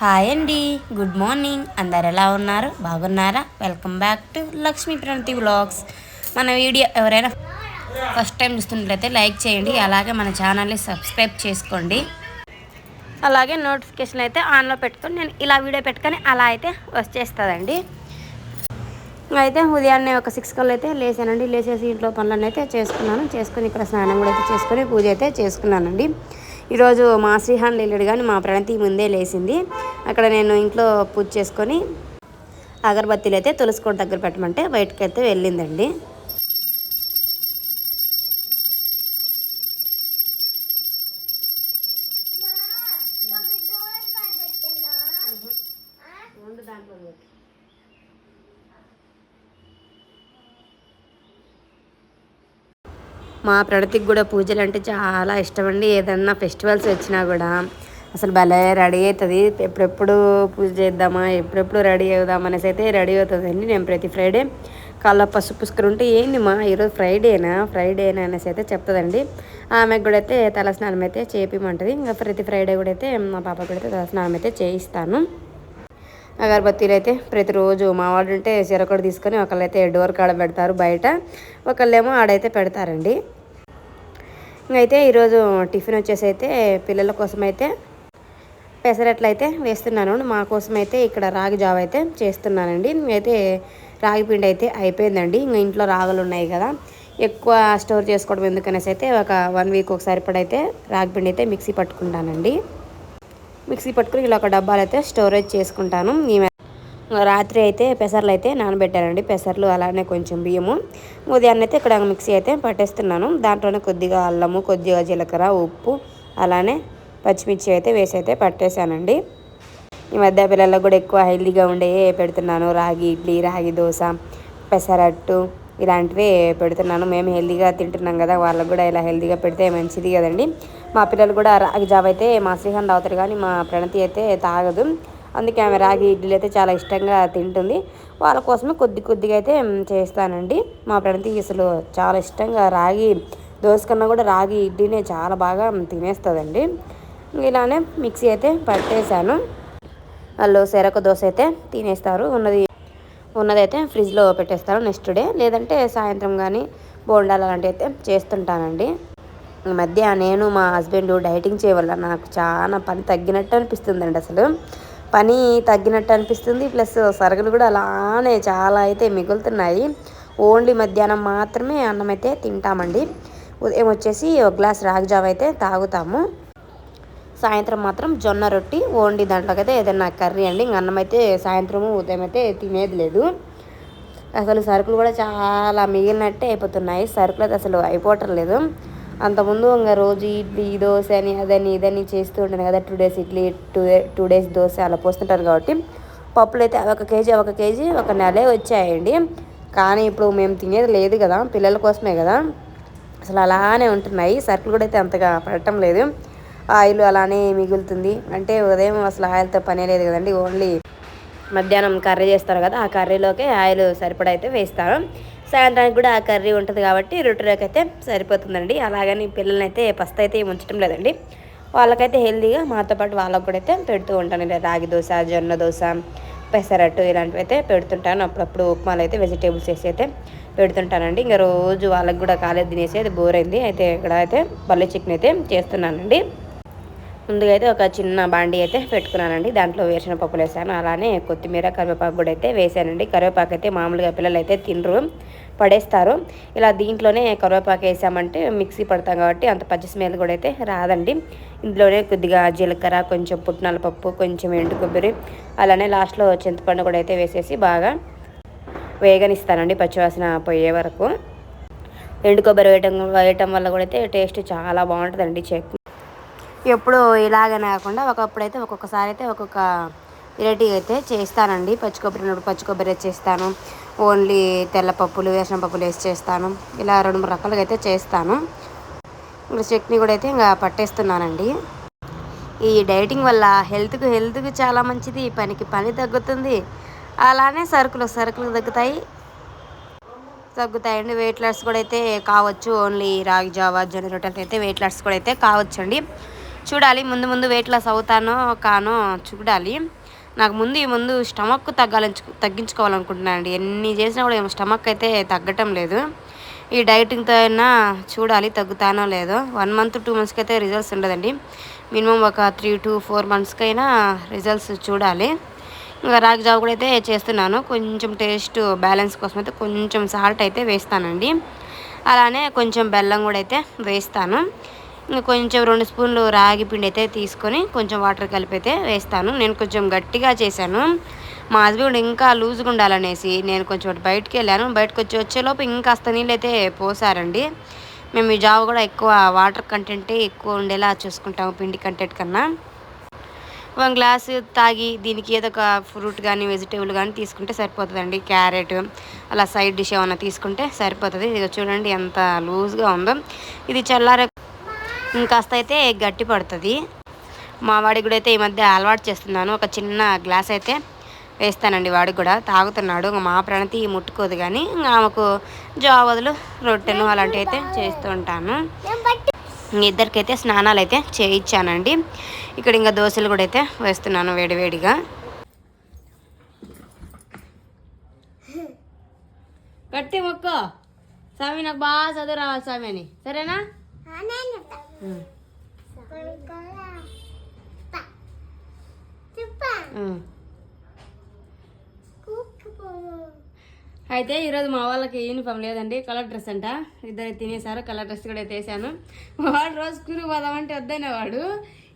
Hi అండి. Good morning. అందరు ఎలా ఉన్నారు? బాగున్నారా? Welcome back to Lakshmi Pranathi vlogs. మన వీడియో ఎవరైనా ఫస్ట్ టైం చూస్తున్నట్లయితే లైక్ చేయండి. అలాగే మన ఛానల్ని సబ్స్క్రైబ్ చేసుకోండి. అలాగే నోటిఫికేషన్ అయితే ఆన్లో పెట్టుకొని నేను ఇలా వీడియో పెట్టుకొని అలా అయితే వచ్చేస్తుందండి. అయితే ఉదయాన్నే ఒక సిక్స్ కల్లా అయితే లేచానండి. లేచేసి ఇంట్లో పనులన్నీ అయితే చేసుకున్నాను. చేసుకుని ఇక్కడ స్నానం కూడా అయితే చేసుకొని పూజ అయితే చేసుకున్నానండి. ఈరోజు మా శ్రీహాన్ లేలేడు కానీ మా ప్రణతి ముందే లేచింది. అక్కడ నేను ఇంట్లో పూజ చేసుకొని అగరబత్తీలు అయితే తులసికోట దగ్గర పెట్టమంటే బయటకైతే అయితే వెళ్ళిందండి. మా ప్రణతికి కూడా పూజలు అంటే చాలా ఇష్టం అండి ఏదన్నా ఫెస్టివల్స్ వచ్చినా కూడా అసలు భలే రెడీ అవుతుంది. ఎప్పుడెప్పుడు పూజ చేద్దామా ఎప్పుడెప్పుడు రెడీ అవుదాం అనేసి అయితే రెడీ అవుతుందండి. నేను ప్రతి ఫ్రైడే కళ్ళ పసుపు ఉంటే ఏంది మా ఈరోజు ఫ్రైడేనా? ఫ్రైడేనా? అనేసి అయితే చెప్తుందండి. ఆమెకు కూడా అయితే తలస్నానం అయితే చేపిమంటుంది. ఇంకా ప్రతి ఫ్రైడే కూడా అయితే మా పాప కూడా అయితే తలస్నానం అయితే చేయిస్తాను. అగరబత్తీలు అయితే ప్రతిరోజు మా వాళ్ళు ఉంటే చెరొకటి తీసుకొని ఒకళ్ళైతే డోర్ కాడ పెడతారు బయట. ఒకళ్ళేమో ఆడైతే పెడతారండి. అయితే ఈరోజు టిఫిన్ వచ్చేసి అయితే పిల్లల కోసం అయితే పెసరట్లు అయితే వేస్తున్నాను. మా కోసం అయితే ఇక్కడ రాగి జావ అయితే చేస్తున్నానండి. అయితే రాగి పిండి అయితే అయిపోయిందండి. ఇంకా ఇంట్లో రాగులు ఉన్నాయి కదా ఎక్కువ స్టోర్ చేసుకోవడం ఎందుకనేసి అయితే ఒక వన్ వీక్ ఒకసారి పడైతే రాగి పిండి అయితే మిక్సీ పట్టుకుంటానండి. మిక్సీ పట్టుకుని ఇలా ఒక డబ్బాలు అయితే స్టోరేజ్ చేసుకుంటాను. ఈ రాత్రి అయితే పెసర్లు అయితే నానబెట్టానండి. పెసర్లు అలానే కొంచెం బియ్యము. ఉదయాన్నే అయితే ఇక్కడ మిక్సీ అయితే పట్టేస్తున్నాను. దాంట్లోనే కొద్దిగా అల్లము కొద్దిగా జీలకర్ర ఉప్పు అలానే పచ్చిమిర్చి అయితే వేసి అయితే పట్టేశానండి. ఈ మధ్య పిల్లలకు కూడా ఎక్కువ హెల్దీగా ఉండే పెడుతున్నాను. రాగి ఇడ్లీ రాగి దోశ పెసరట్టు ఇలాంటివి పెడుతున్నాను. మేము హెల్దీగా తింటున్నాం కదా వాళ్ళకు కూడా ఇలా హెల్దీగా పెడితే మంచిది కదండి. మా పిల్లలు కూడా రాగి జాబ్ అయితే మా శ్రీహాన్ తాగుతారు కానీ మా ప్రణతి అయితే తాగదు. అందుకే ఆమె రాగి ఇడ్లీలు అయితే చాలా ఇష్టంగా తింటుంది. వాళ్ళ కోసమే కొద్ది కొద్దిగా అయితే చేస్తానండి. మా ప్రణతి అసలు చాలా ఇష్టంగా రాగి దోశ కన్నా కూడా రాగి ఇడ్లీనే చాలా బాగా తినేస్తుందండి. ఇలానే మిక్సీ అయితే పట్టేశాను. వాళ్ళు సెరక దోశ అయితే తినేస్తారు. ఉన్నది ఉన్నదైతే ఫ్రిడ్జ్లో పెట్టేస్తారు నెక్స్ట్ డే. లేదంటే సాయంత్రం కానీ బోండాలు అలాంటివి అయితే చేస్తుంటానండి. ఈ మధ్య నేను మా హస్బెండ్ డైటింగ్ చేయవల్ల నాకు చాలా పని తగ్గినట్టు అనిపిస్తుందండి అసలు. పని తగ్గినట్టు అనిపిస్తుంది. ప్లస్ సరుకులు కూడా అలానే చాలా అయితే మిగులుతున్నాయి. ఓన్లీ మధ్యాహ్నం మాత్రమే అన్నం అయితే తింటామండి. ఉదయం వచ్చేసి ఒక గ్లాస్ రాగి జావ అయితే తాగుతాము. సాయంత్రం మాత్రం జొన్న రొట్టి ఓన్లీ దాంట్లోకి అయితే ఏదైనా కర్రీ అండి. ఇంక అన్నం అయితే సాయంత్రము ఉదయం అయితే తినేది లేదు. అసలు సరుకులు కూడా చాలా మిగిలినట్టే అయిపోతున్నాయి. సరుకులు అయితే అసలు అయిపోవటం లేదు. అంతకుముందు ఇంకా రోజు ఇడ్లీ దోశ అని అదని ఇదని చేస్తూ ఉంటాను కదా. Two days idli two two days dosa అలా పోస్తుంటాను కాబట్టి పప్పులు అయితే ఒక కేజీ ఒక కేజీ ఒక నెలే వచ్చాయండి. కానీ ఇప్పుడు మేము తినేది లేదు కదా పిల్లల కోసమే కదా. అసలు అలానే ఉంటున్నాయి. సరుకులు కూడా అయితే అంతగా పడటం లేదు. ఆయిల్ అలానే మిగులుతుంది. అంటే ఉదయం అసలు ఆయిల్తో పనే లేదు కదండి. ఓన్లీ మధ్యాహ్నం కర్రీ చేస్తారు కదా ఆ కర్రీలోకి ఆయిల్ సరిపడా అయితే వేస్తారు. సాయంత్రానికి కూడా ఆ కర్రీ ఉంటుంది కాబట్టి రొట్టెలోకి అయితే సరిపోతుందండి. అలాగని పిల్లల్ని అయితే పస్త అయితే ఉంచడం లేదండి. వాళ్ళకైతే హెల్తీగా మాతో పాటు వాళ్ళకు కూడా అయితే పెడుతూ ఉంటాను. రాగి దోశ జొన్న దోశ పెసరట్టు ఇలాంటివి అయితే పెడుతుంటాను. అప్పుడప్పుడు ఉప్మాలు అయితే వెజిటేబుల్స్ వేసి అయితే పెడుతుంటానండి. ఇంకా రోజు వాళ్ళకి కూడా కాలేదు తినేసి అయితే బోర్ అయింది. అయితే ఇక్కడ అయితే పల్లె చికెన్ అయితే చేస్తున్నానండి. ముందుగా అయితే ఒక చిన్న బాండి అయితే పెట్టుకున్నానండి. దాంట్లో వేసిన పప్పులు వేసాను. అలానే కొత్తిమీర కరివేపాకు కూడా అయితే వేసానండి. కరివేపాకు అయితే మామూలుగా పిల్లలు అయితే తినరు పడేస్తారు. ఇలా దీంట్లోనే కరివేపాకు వేసామంటే మిక్సీ పడతాం కాబట్టి అంత పచ్చి స్మెల్ కూడా అయితే రాదండి. ఇందులోనే కొద్దిగా జీలకర్ర కొంచెం పుట్నాల పప్పు కొంచెం ఎండు కొబ్బరి అలానే లాస్ట్లో చింతపండు కూడా అయితే వేసేసి బాగా వేగనిస్తానండి పచ్చివాసన పోయే వరకు. ఎండు కొబ్బరి వేయటం వేయటం వల్ల కూడా అయితే టేస్ట్ చాలా బాగుంటుందండి చెక్ ఎప్పుడు ఇలాగనే కాకుండా ఒకప్పుడైతే ఒక్కొక్కసారి అయితే ఒక్కొక్క వెరైటీ అయితే చేస్తానండి. పచ్చి కొబ్బరి ఉన్నప్పుడు పచ్చి కొబ్బరి చేస్తాను. ఓన్లీ తెల్ల పప్పులు వేసిన పప్పులు వేసి చేస్తాను. ఇలా రెండు మూడు రకాలుగా అయితే చేస్తాను. ఇప్పుడు చట్నీ కూడా అయితే ఇంకా పట్టేస్తున్నానండి. ఈ డైటింగ్ వల్ల హెల్త్కి హెల్త్కి చాలా మంచిది. పనికి పని తగ్గుతుంది. అలానే సరుకులు సరుకులు తగ్గుతాయి. తగ్గుతాయండి. వెయిట్ లాస్ కూడా అయితే కావచ్చు. ఓన్లీ రాగి జావా జొన్న రొట్టెలు అయితే వెయిట్ లాస్ కూడా అయితే కావచ్చు అండి చూడాలి ముందు ముందు వెయిట్ లాస్ అవుతానో కానో చూడాలి. నాకు ముందు ఈ ముందు స్టమక్ తగ్గాలించు తగ్గించుకోవాలనుకుంటున్నాను అండి ఎన్ని చేసినా కూడా ఏమో స్టమక్ అయితే తగ్గటం లేదు. ఈ డైటింగ్తో అయినా చూడాలి తగ్గుతానో లేదో. వన్ మంత్ టూ మంత్స్కి అయితే రిజల్ట్స్ ఉండదండి. మినిమం ఒక త్రీ టు ఫోర్ మంత్స్కి అయినా రిజల్ట్స్ చూడాలి. ఇంకా రాగి జాబ్ కూడా అయితే చేస్తున్నాను. కొంచెం టేస్ట్ బ్యాలెన్స్ కోసం అయితే కొంచెం సాల్ట్ అయితే వేస్తానండి. అలానే కొంచెం బెల్లం కూడా అయితే వేస్తాను. ఇంకా కొంచెం రెండు స్పూన్లు రాగి పిండి అయితే తీసుకొని కొంచెం వాటర్ కలిపి అయితే వేస్తాను. నేను కొంచెం గట్టిగా చేశాను. మా హస్బెండ్ ఇంకా లూజ్గా ఉండాలనేసి నేను కొంచెం బయటకు వెళ్ళాను. బయటకు వచ్చి వచ్చేలోపు ఇంకాస్త నీళ్ళు అయితే పోసారండి. మేము ఈ జావ కూడా ఎక్కువ వాటర్ కంటెంటే ఎక్కువ ఉండేలా చూసుకుంటాము పిండి కంటెంట్ కన్నా. వన్ గ్లాస్ తాగి దీనికి ఏదో ఒక ఫ్రూట్ కానీ వెజిటేబుల్ కానీ తీసుకుంటే సరిపోతుందండి. క్యారెట్ అలా సైడ్ డిష్ ఏమైనా తీసుకుంటే సరిపోతుంది. ఇది చూడండి ఎంత లూజ్గా ఉందో. ఇది చల్లార ఇంకాస్త అయితే గట్టి పడుతుంది. మా వాడికి కూడా అయితే ఈ మధ్య అలవాటు చేస్తున్నాను. ఒక చిన్న గ్లాస్ అయితే వేస్తానండి వాడికి కూడా. తాగుతున్నాడు. ఇంకా మా ప్రణతి ముట్టుకోదు కానీ ఇంకా ఆమెకు జావదులు రొట్టెలు అలాంటివి అయితే చేస్తూ ఉంటాను. ఇద్దరికైతే స్నానాలు అయితే చేయించానండి ఇక్కడ ఇంకా దోశలు కూడా అయితే వేస్తున్నాను వేడివేడిగా కట్టి మొక్క. స్వామి నాకు బాగా చదువు రావాలి స్వామి అని. సరేనా. అయితే ఈరోజు మా వాళ్ళకి యూనిఫామ్ లేదండి కలర్ డ్రెస్ అంట. ఇద్దరు తినేసారు కలర్ డ్రెస్ కూడా అయితే వేసాను వాడు రోజు స్కూల్కి పోదామంటే వద్దనే వాడు.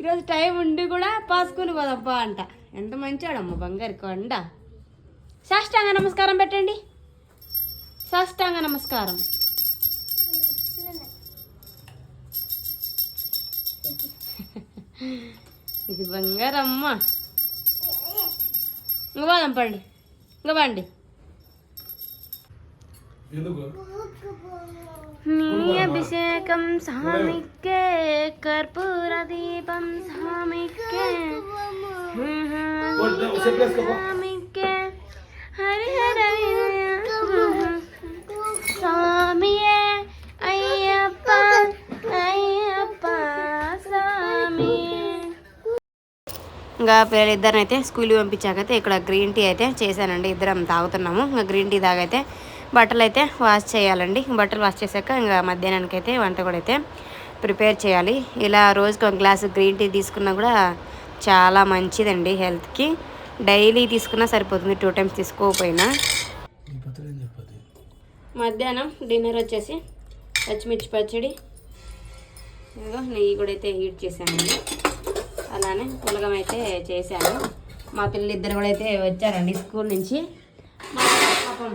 ఈరోజు టైం ఉండి కూడా పా స్కూల్కి పోదాంపా అంట. ఎంత మంచివాడమ్మ బంగారు కొండ. సాష్టాంగ నమస్కారం పెట్టండి. సాష్టాంగ నమస్కారం. ఇది బంగారమ్మ. ఇంక పండి ఇంక పండి. నీ అభిషేకం స్వామికే కర్పూర దీపం స్వామికే స్వామికే హరి ఇంకా పిల్లలిద్దరిని అయితే స్కూల్కి పంపించాకైతే ఇక్కడ గ్రీన్ టీ అయితే చేశానండి. ఇద్దరం తాగుతున్నాము. ఇంకా గ్రీన్ టీ తాగైతే బట్టలు అయితే వాష్ చేయాలండి. బట్టలు వాష్ చేశాక ఇంకా మధ్యాహ్నానికి అయితే వంట కూడా అయితే ప్రిపేర్ చేయాలి. ఇలా రోజుకి ఒక గ్లాసు గ్రీన్ టీ తీసుకున్నా కూడా చాలా మంచిదండి హెల్త్కి. డైలీ తీసుకున్నా సరిపోతుంది. టూ టైమ్స్ తీసుకోకపోయినా. మధ్యాహ్నం డిన్నర్ వచ్చేసి పచ్చిమిర్చి పచ్చడి. నెయ్యి కూడా అయితే హీట్ చేశానండి. అలానే పులగం అయితే చేశాను. మా పిల్లలిద్దరు కూడా అయితే వచ్చారండి స్కూల్ నుంచి. మా పాపం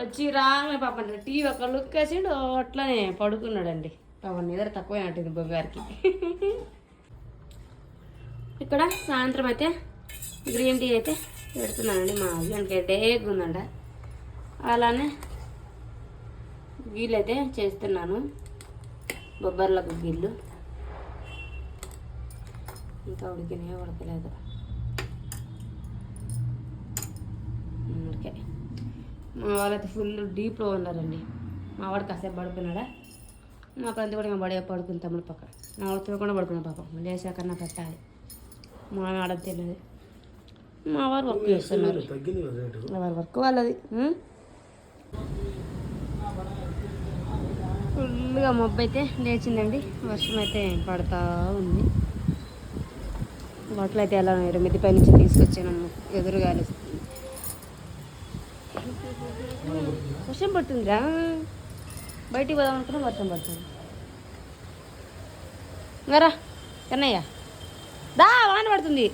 వచ్చి రాగానే పాపం టీవీ ఒక లుక్ వేసిండు అట్లనే పడుకున్నాడండి. పాపం నిద్ర తక్కువైనట్టుంది బొగ్గారికి ఇక్కడ సాయంత్రం అయితే గ్రీన్ టీ అయితే పెడుతున్నానండి. మా హస్బెండ్కి హెడేక్ ఉందంట అలానే గీళ్ళు అయితే చేస్తున్నాను. బొబ్బర్లకు గీళ్ళు ఇంకా ఉడికినే ఉడకలేదు. ఓకే మా వాళ్ళైతే ఫుల్ డీప్లో ఉన్నారండి. మా వాడు కాసేపు పడుకున్నాడా? మా ఫ్రెండ్ కూడా ఇంకా బడే పడుకుంది తమ్ముడు పక్క నా వాడితో కూడా పడుకున్నా పాపం. లేచాకన్నా పెట్టాలి. మా ఆడ తెలియదు మా వారు వర్క్ చేస్తున్నారు. ఎవరి వర్క్ వాళ్ళది? ఫుల్గా మబ్బు అయితే లేచిందండి. వర్షం అయితే పడతా ఉంది. బట్టలు అయితే ఎలా ఉన్నాయి మిద్ది పై నుంచి తీసుకొచ్చాను ఎదురుగాలి. వర్షం పడుతుందిరా? బయటికి పోదాం అనుకున్నా వర్షం పడుతుంది. ఇంకరా కన్నయ్య. దా వాన పడుతుంది.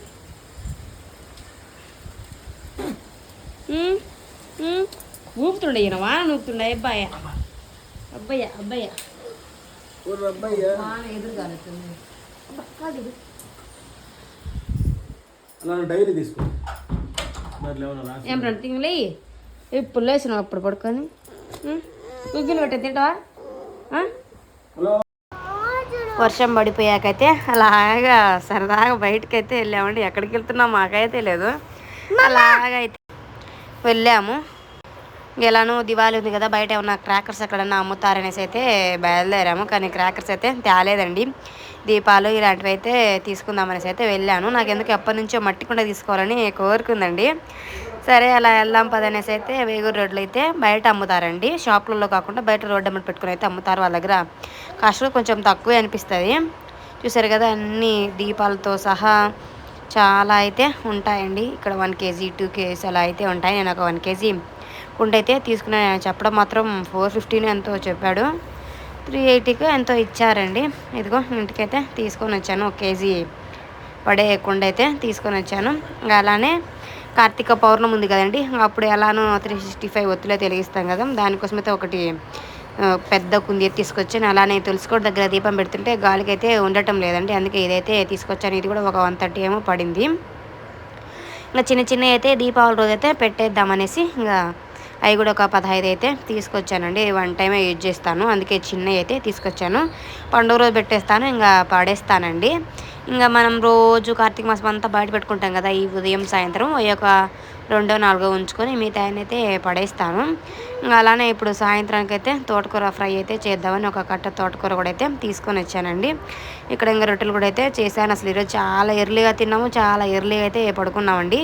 ఊపుతుండే ఈయన వాన ఊపుతుండే అబ్బాయ. అబ్బాయ అబ్బాయ? వాన ఎదురు కాలుతుంది అబ్బా, కాదు. అలా డైరీ తీసుకో. దాంట్లో ఏమన్నా రాసి ఏం తింగలే ఇప్పుడు లేచినావు అప్పుడు పడుకొని? గుగ్గిలు పెట్టే తింటావా? వర్షం పడిపోయాకైతే అలాగా సరదాగా బయటకైతే వెళ్ళామండి. ఎక్కడికి వెళ్తున్నాం మాకైతే లేదు అలాగైతే వెళ్ళాము. ఎలానో దివాళీ ఉంది కదా బయట ఏమన్నా క్రాకర్స్ ఎక్కడన్నా అమ్ముతారనేసి అయితే బయలుదేరాము. కానీ క్రాకర్స్ అయితే తేలేదండి. దీపాలు ఇలాంటివి అయితే తీసుకుందామనేసి అయితే వెళ్ళాను. నాకు ఎందుకు ఎప్పటి నుంచో మట్టి కుండ తీసుకోవాలని కోరుకుందండి. సరే అలా వెళ్దాం పదనేసి అయితే వేగూరు రోడ్లు అయితే బయట అమ్ముతారండి. షాపులలో కాకుండా బయట రోడ్డు అమ్మటి పెట్టుకుని అయితే అమ్ముతారు. వాళ్ళ దగ్గర కాస్ట్ కొంచెం తక్కువే అనిపిస్తుంది. చూసారు కదా అన్ని దీపాలతో సహా చాలా అయితే ఉంటాయండి. ఇక్కడ వన్ కేజీ టూ కేజీస్ అలా అయితే ఉంటాయి. నేను ఒక వన్ కేజీ కుండ అయితే చెప్పడం మాత్రం ఫోర్ ఫిఫ్టీన్ ఎంతో చెప్పాడు. త్రీ ఎయిటీకి ఎంతో ఇచ్చారండి. ఇదిగో ఇంటికైతే తీసుకొని వచ్చాను. ఒక కేజీ పడే కుండ అయితే తీసుకొని వచ్చాను. అలానే కార్తీక పౌర్ణమి ఉంది కదండి. అప్పుడు ఎలానో త్రీ సిక్స్టీ ఫైవ్ ఒత్తులే తెలిగిస్తాం కదా. దానికోసం అయితే ఒకటి పెద్ద కుంది తీసుకొచ్చాను. అలానే తులసికోట దగ్గర దీపం పెడుతుంటే గాలికి అయితే ఉండటం లేదండి. అందుకే ఇదైతే తీసుకొచ్చాను. ఇది కూడా ఒక వన్ థర్టీ ఏమో పడింది. ఇంకా చిన్న చిన్న అయితే దీపావళి రోజు అయితే పెట్టేద్దామనేసి ఇంకా అవి కూడా ఒక పదహైదు అయితే తీసుకొచ్చానండి. వన్ టైమే యూజ్ చేస్తాను. అందుకే చిన్నవి అయితే తీసుకొచ్చాను. పండుగ రోజు పెట్టేస్తాను. ఇంకా పడేస్తానండి. ఇంకా మనం రోజు కార్తీక మాసం అంతా బయట పెట్టుకుంటాం కదా ఈ ఉదయం సాయంత్రం. ఈ యొక్క రెండో నాలుగో ఉంచుకొని మిగతా అయితే పడేస్తాను. ఇంకా అలానే ఇప్పుడు సాయంత్రానికి అయితే తోటకూర ఫ్రై అయితే చేద్దామని ఒక కట్ట తోటకూర కూడా అయితే తీసుకొని వచ్చానండి. ఇక్కడ ఇంకా రొట్టెలు కూడా అయితే చేశాను. అసలు ఈరోజు చాలా ఎర్లీగా తిన్నాము చాలా ఎర్లీగా అయితే పడుకున్నామండి.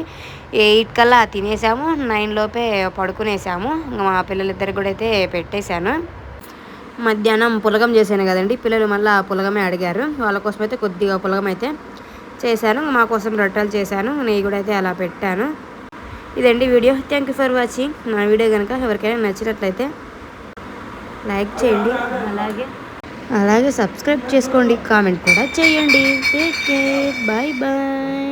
ఎయిట్ కల్లా తినేసాము నైన్ లోపే పడుకునేసాము. ఇంకా మా పిల్లలిద్దరికి కూడా అయితే పెట్టేశాను. మధ్యాహ్నం పులగం చేశాను కదండి పిల్లలు మళ్ళీ పులగమే అడిగారు. వాళ్ళ కోసం అయితే కొద్దిగా పులగం అయితే చేశాను. మా కోసం రొట్టెలు చేశాను నెయ్యి కూడా అయితే అలా పెట్టాను. ఇదండి video. Thank you for watching నా వీడియో కనుక ఎవరికైనా నచ్చినట్లయితే లైక్ చేయండి. అలాగే అలాగే సబ్స్క్రైబ్ చేసుకోండి. కామెంట్ కూడా చేయండి. Take care bye bye